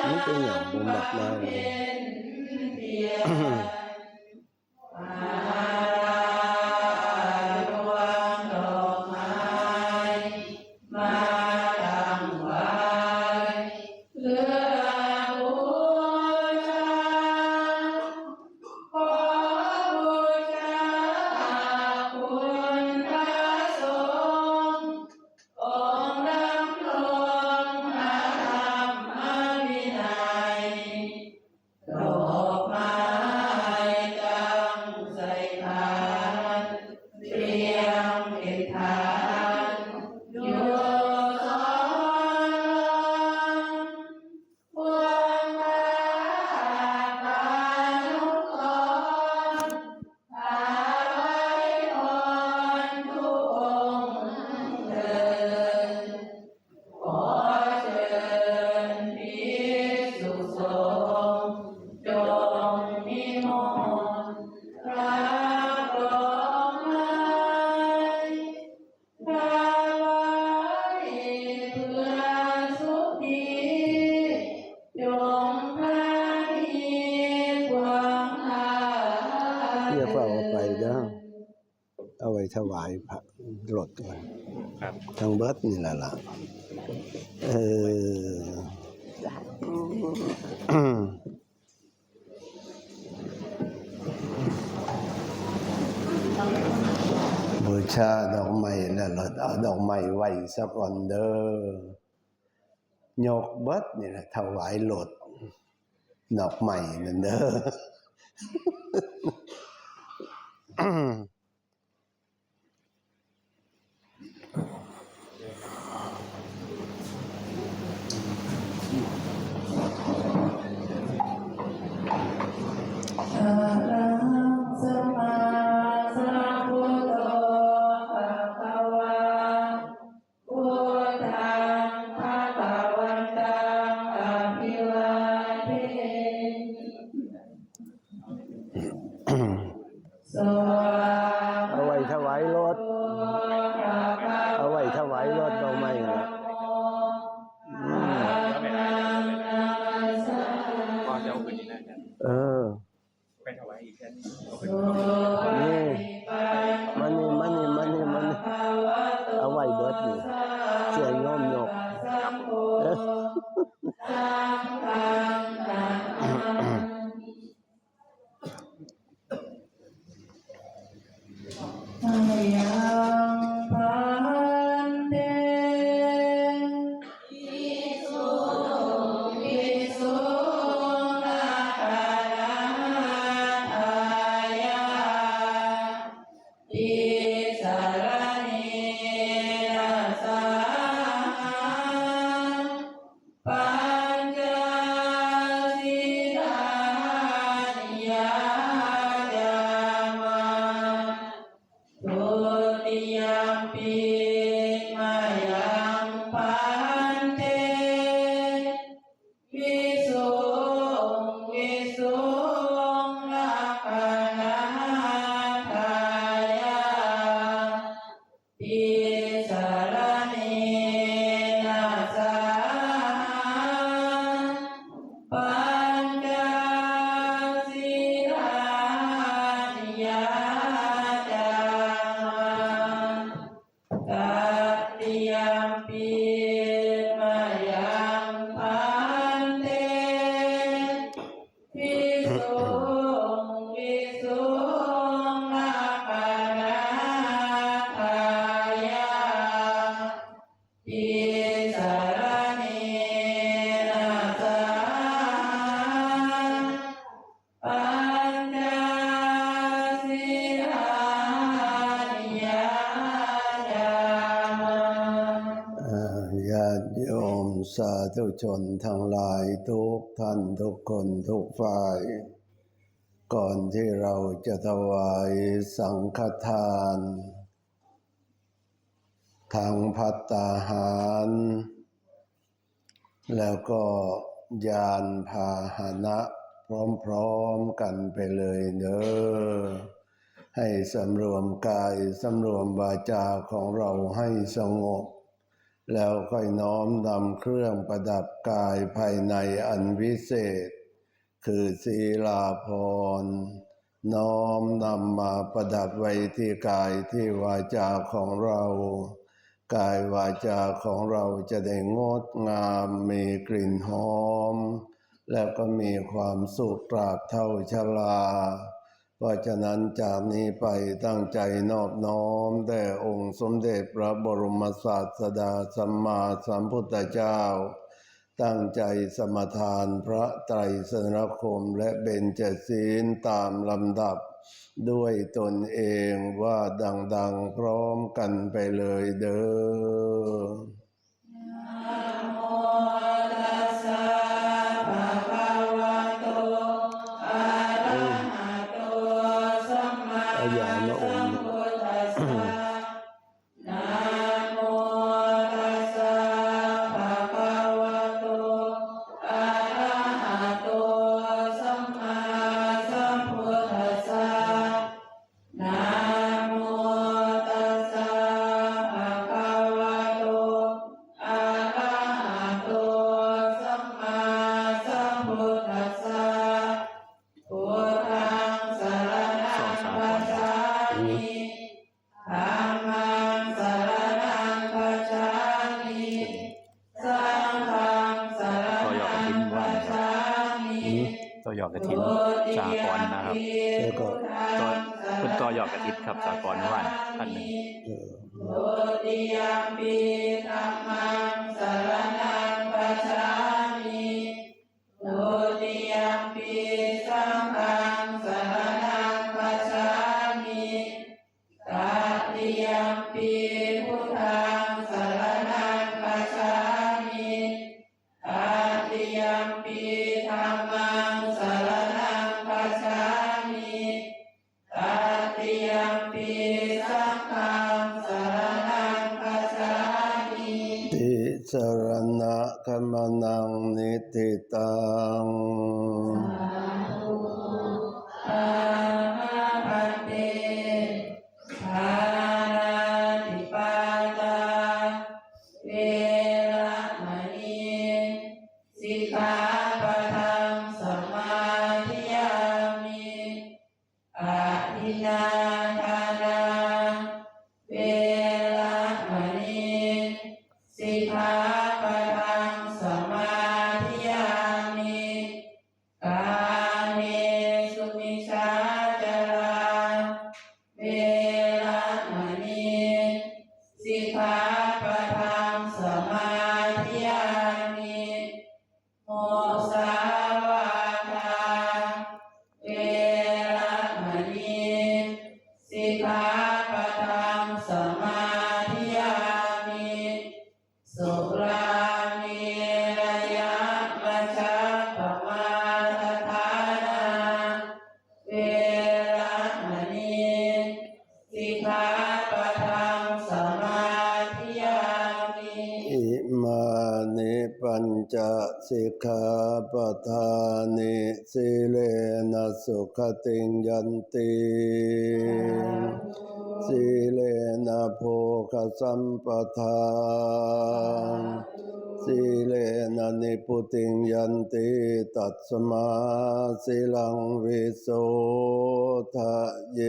ับนี่เป็นอย่างบุญแบบนั้ ถวายพระหลดกันครับทางเบิดนี่แหละเออบูชาดอกไม้นั่แล้วเอาดอกไม้ไว้สักก่อนเด้อยกเบิดนี่แหละถวายหลดดอกไม้นั่นเด้อ เอาไว้ถวายรถ เอาไว้ถวายรถเอาไม่นะเออไปถวายอีกแค่นี้นี่มันนี่มันนี่มันนี่มันเอาไว้เบิดนี่เสียงย่อมยกครับ สาธุชนทั้งหลายทุกท่านทุกคนทุกฝ่าย ก่อนที่เราจะถวายสังฆทาน ทางพัตตาหาร แล้วก็ยานพาหนะพร้อมๆกันไปเลยเด้อให้สำรวมกายสำรวมวาจาของเราให้สงบ แล้วค่อยน้อมนำเครื่องประดับกายภายในอันวิเศษ คือศีลาภรน้อมนำมาประดับไว้ที่กายที่วาจาของเรา กายวาจาของเราจะได้งดงามมีกลิ่นหอม แล้วก็มีความสุขตราบเท่าชรา เพราะฉะนั้นจากนี้ไปตั้งใจนอบน้อมแด่องค์สมเด็จพระบรมศาสดาสัมมาสัมพุทธเจ้า ตั้งใจสมทานพระไตรสรคมและเบญจศีลตามลำดับ ด้วยตนเองว่าดังๆพร้อมกันไปเลยเด้อ ตัวหยอกกระถินสากรณ์นะครับแล้วก็ตัวคุณตัวหยอกกระถินครับสากรณ์วานท่านหนึ่งโตติยมปีธรรมังสรณัง สิก นิปัญจสิกขาปทานิสิเลนะสุขติงยันติสิเลนะโภคสัมปทานสิเลนะนิพุติงยันติตัสมาสิลังวิโสทะเย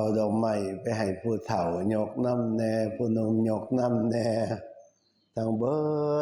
เอาดอกไม้ไปให้ผู้เฒ่ายกน้ำแน่ผู้นุ่มยกน้ำแน่ทั้งเบิด